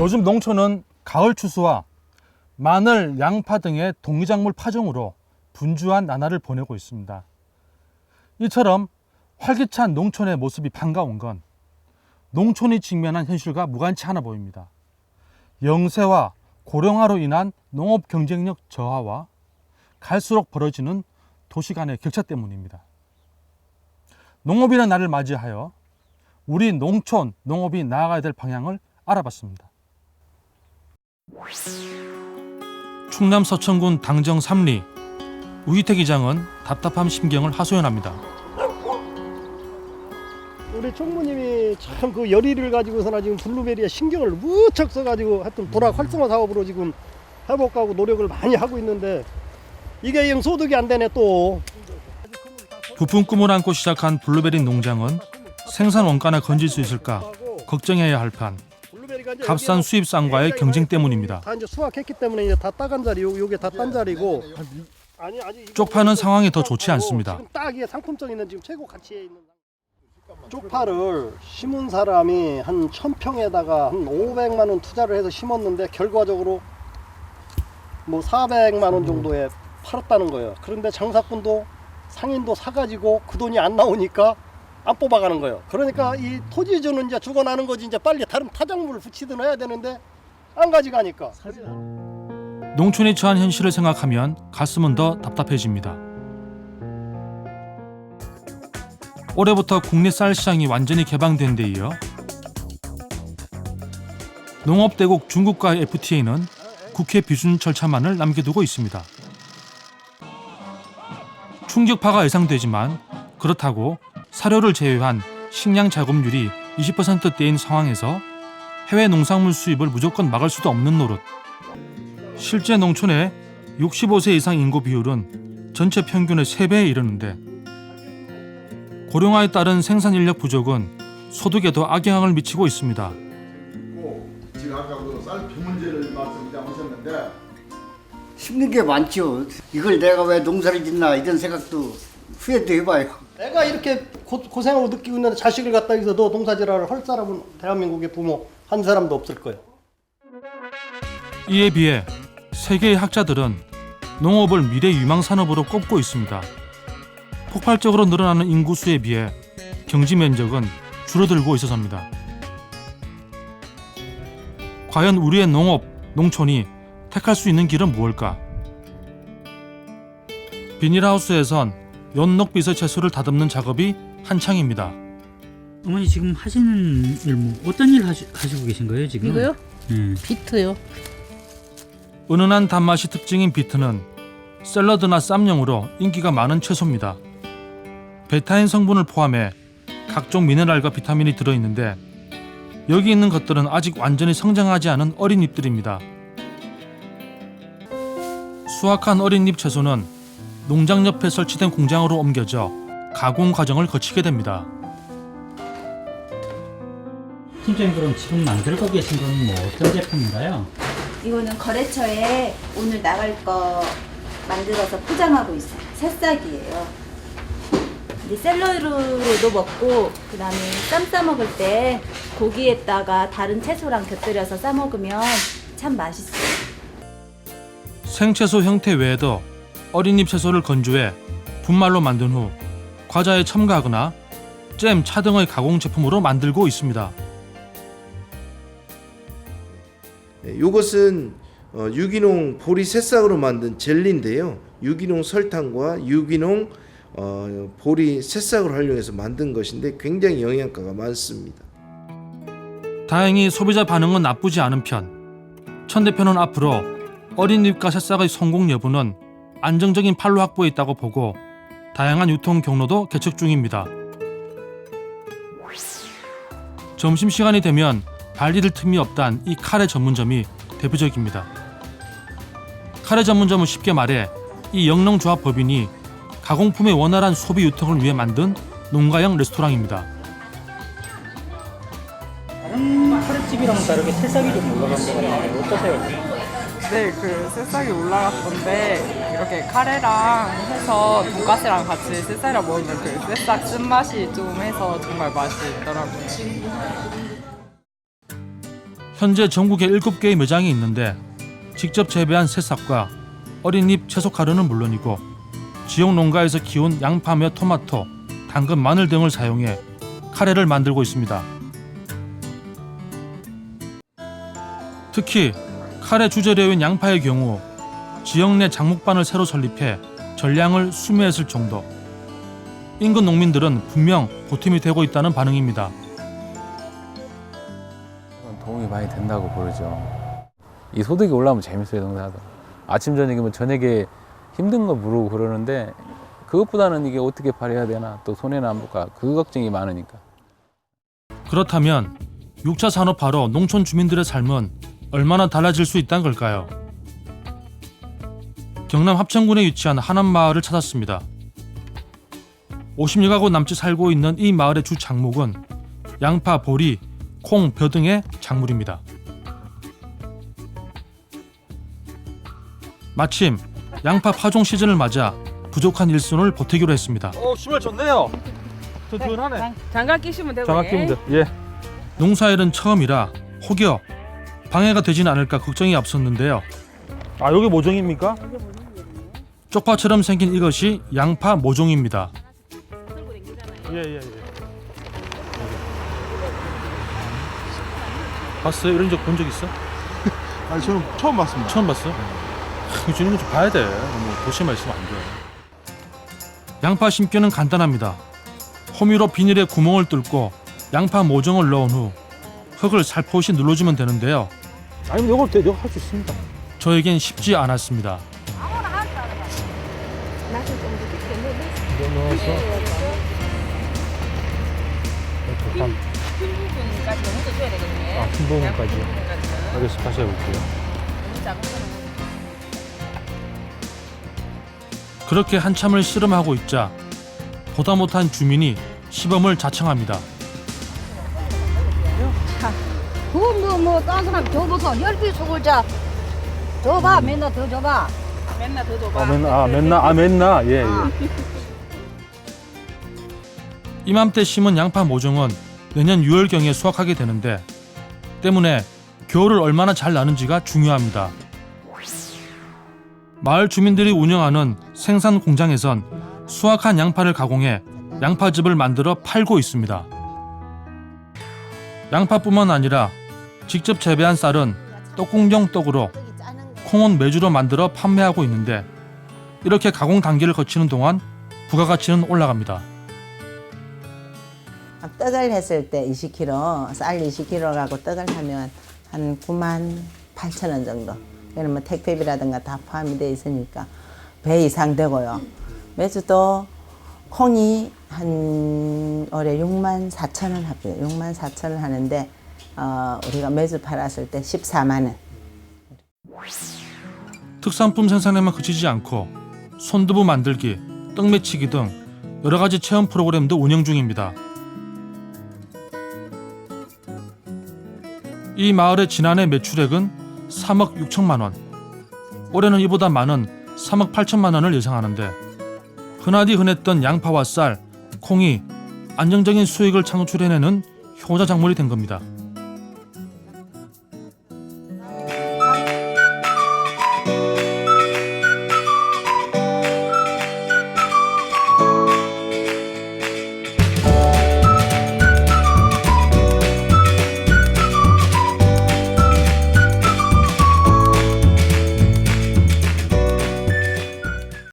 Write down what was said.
요즘 농촌은 가을 추수와 마늘, 양파 등의 동기작물 파종으로 분주한 나날을 보내고 있습니다. 이처럼 활기찬 농촌의 모습이 반가운 건 농촌이 직면한 현실과 무관치 않아 보입니다. 영세와 고령화로 인한 농업 경쟁력 저하와 갈수록 벌어지는 도시 간의 격차 때문입니다. 농업인의 날을 맞이하여 우리 농촌 농업이 나아가야 될 방향을 알아봤습니다. 충남 서천군 당정 3리 우희택 이장은 답답한 심경을 하소연합니다. 우리 총무님이 참 그 열의를 가지고서나 지금 블루베리에 신경을 무척 써가지고 하여튼 도락 활성화 사업으로 지금 해볼까 하고 노력을 많이 하고 있는데 이게 지금 소득이 안 되네 또. 부푼 꿈을 안고 시작한 블루베리 농장은 생산 원가나 건질 수 있을까 걱정해야 할 판 값싼 수입산과의 경쟁 때문입니다. 다 이제 수확했기 때문에 이제 다 따간 자리, 요 요게 다 딴 자리고. 아니 아니 이거 쪽파는 상황이 더 좋지 않습니다. 지금 딱 이게 상품성 있는 지금 최고 가치에 있는. 쪽파를 심은 사람이 한 1000평에다가 한 500만 원 투자를 해서 심었는데 결과적으로 뭐 400만 원 정도에 팔았다는 거예요. 그런데 장사꾼도 상인도 사가지고 그 돈이 안 나오니까 안 뽑아가는 거예요. 그러니까 이 토지주는 이제 죽어나는 거지 이제 빨리 다른 타작물을 붙이든 해야 되는데 안 가져가니까. 농촌이 처한 현실을 생각하면 가슴은 더 답답해집니다. 올해부터 국내 쌀 시장이 완전히 개방된 데 이어 농업대국 중국과의 FTA는 국회 비준 절차만을 남겨두고 있습니다. 충격파가 예상되지만 그렇다고 사료를 제외한 식량 자급률이 20%대인 상황에서 해외 농산물 수입을 무조건 막을 수도 없는 노릇. 실제 농촌의 65세 이상 인구 비율은 전체 평균의 3배에 이르는데 고령화에 따른 생산 인력 부족은 소득에도 악영향을 미치고 있습니다. 지금 아까 그쌀 비 문제를 말씀하셨는데 힘든 게 많죠. 이걸 내가 왜 농사를 짓나 이런 생각도 후회도 해봐요. 내가 이렇게 고, 고생하고 느끼고 있는데 자식을 갖다 너 농사지라를 할 사람은 대한민국의 부모 한 사람도 없을 거예요. 이에 비해 세계의 학자들은 농업을 미래 유망 산업으로 꼽고 있습니다. 폭발적으로 늘어나는 인구 수에 비해 경지 면적은 줄어들고 있어서입니다. 과연 우리의 농업, 농촌이 택할 수 있는 길은 무엇일까? 비닐하우스에선 연녹비서 채소를 다듬는 작업이 한창입니다. 어머니 지금 하시는 일 뭐 어떤 일 하시, 하시고 계신 거예요 지금? 이거요? 네. 비트요. 은은한 단맛이 특징인 비트는 샐러드나 쌈용으로 인기가 많은 채소입니다. 베타인 성분을 포함해 각종 미네랄과 비타민이 들어있는데 여기 있는 것들은 아직 완전히 성장하지 않은 어린 잎들입니다. 수확한 어린 잎 채소는 농장 옆에 설치된 공장으로 옮겨져 가공 과정을 거치게 됩니다. 팀장님 그럼 지금 만들고 계신 건 뭐 어떤 제품인가요? 이거는 거래처에 오늘 나갈 거 만들어서 포장하고 있어요. 새싹이에요. 근데 샐러드로도 먹고 그다음에 쌈 싸 먹을 때 고기에다가 다른 채소랑 곁들여서 싸 먹으면 참 맛있어요. 생채소 형태 외에도 어린잎 채소를 건조해 분말로 만든 후 과자에 첨가하거나 잼, 차 등의 가공 제품으로 만들고 있습니다. 이것은 네, 어, 유기농 보리 새싹으로 만든 젤리인데요. 유기농 설탕과 유기농 어, 보리 새싹을 활용해서 만든 것인데 굉장히 영양가가 많습니다. 다행히 소비자 반응은 나쁘지 않은 편. 천 대표는 앞으로 어린잎과 새싹의 성공 여부는 안정적인 판로 확보에 있다고 보고 다양한 유통 경로도 개척 중입니다. 점심시간이 되면 발디딜 틈이 없단 이 카레 전문점이 대표적입니다. 카레 전문점은 쉽게 말해 이 영농조합 법인이 가공품의 원활한 소비 유통을 위해 만든 농가형 레스토랑입니다. 다른 카레집이랑 다르게 새싹이 좀 올라간 것 같아요. 어떠세요? 네, 그 새싹이 올라갔던데 이렇게 카레랑 해서 돈가스랑 같이 새싹이랑 먹으면 그 새싹 쓴맛이 좀 해서 정말 맛이 있더라고요. 현재 전국에 7개의 매장이 있는데 직접 재배한 새싹과 어린 잎 채소 가루는 물론이고 지역 농가에서 키운 양파며 토마토, 당근, 마늘 등을 사용해 카레를 만들고 있습니다. 특히 카레 주재료인 양파의 경우 지역 내 장목반을 새로 설립해 전량을 수매했을 정도. 인근 농민들은 분명 보탬이 되고 있다는 반응입니다. 도움이 많이 된다고 보여죠. 이 소득이 올라오면 재밌어요, 농사도. 아침 저녁이면 저녁에 힘든 거 물고 그러는데 그것보다는 이게 어떻게 팔아야 되나 또 손해나 안 볼까 그 걱정이 많으니까. 그렇다면 6차 산업화로 농촌 주민들의 삶은 얼마나 달라질 수 있다는 걸까요? 경남 합천군에 위치한 하남마을을 찾았습니다. 50여 가구 남짓 살고 있는 이 마을의 주 작목은 양파, 보리, 콩, 벼 등의 작물입니다. 마침 양파 파종 시즌을 맞아 부족한 일손을 보태기로 했습니다. 오, 신발 좋네요. 튼튼하네. 장갑 끼시면 되고. 장학 끼면 돼. 예. 농사일은 처음이라 혹여 방해가 되진 않을까 걱정이 앞섰는데요. 아 여기 모종입니까? 쪽파처럼 생긴 이것이 양파 모종입니다. 예 예 예. 봤어요? 이런 적 본 적 있어? 아니 저는 처음 봤습니다. 처음 봤어? 이거 주는 거좀 봐야 돼. 너무 도시만 있으면 안 돼. 양파 심기는 간단합니다. 호미로 비닐에 구멍을 뚫고 양파 모종을 넣은 후 흙을 살포시 눌러주면 되는데요. 아니면 이걸 이거 할수 있습니다. 저에겐 쉽지 않았습니다. 넣어서 이렇게 한, 흰 부분까지 너무 줘야 되거든요. 아, 흰 부분까지. 알겠어, 다시 해볼게요. 그렇게 한참을 씨름하고 있자 보다 못한 주민이 시범을 자청합니다. 그뭐뭐 다른 사람 줘봐서 열비 속을 자 줘봐 맨날 더 줘봐 맨날 더 줘봐. 아, 맨나, 아, 맨나, 아, 맨나, 예, 예. 이맘때 심은 양파 모종은 내년 6월경에 수확하게 되는데 때문에 겨울을 얼마나 잘 나는지가 중요합니다. 마을 주민들이 운영하는 생산 공장에선 수확한 양파를 가공해 양파즙을 만들어 팔고 있습니다. 양파뿐만 아니라 직접 재배한 쌀은 떡국용 떡으로 콩은 메주로 만들어 판매하고 있는데 이렇게 가공 단계를 거치는 동안 부가가치는 올라갑니다. 떡을 했을 때 20kg, 쌀 20kg 가고 떡을 하면 한 9만 8천 원 정도. 그러면 뭐 택배비라든가 다 포함이 돼 있으니까 배 이상 되고요. 매주도 콩이 한 올해 6만 4천 원 합해요. 6만 4천 원 하는데 어, 우리가 매주 팔았을 때 14만 원. 특산품 생산에만 그치지 않고 손두부 만들기, 떡 매치기 등 여러 가지 체험 프로그램도 운영 중입니다. 이 마을의 지난해 매출액은 3억 6천만 원. 올해는 이보다 많은 3억 8천만 원을 예상하는데 흔하디 흔했던 양파와 쌀, 콩이 안정적인 수익을 창출해내는 효자 작물이 된 겁니다.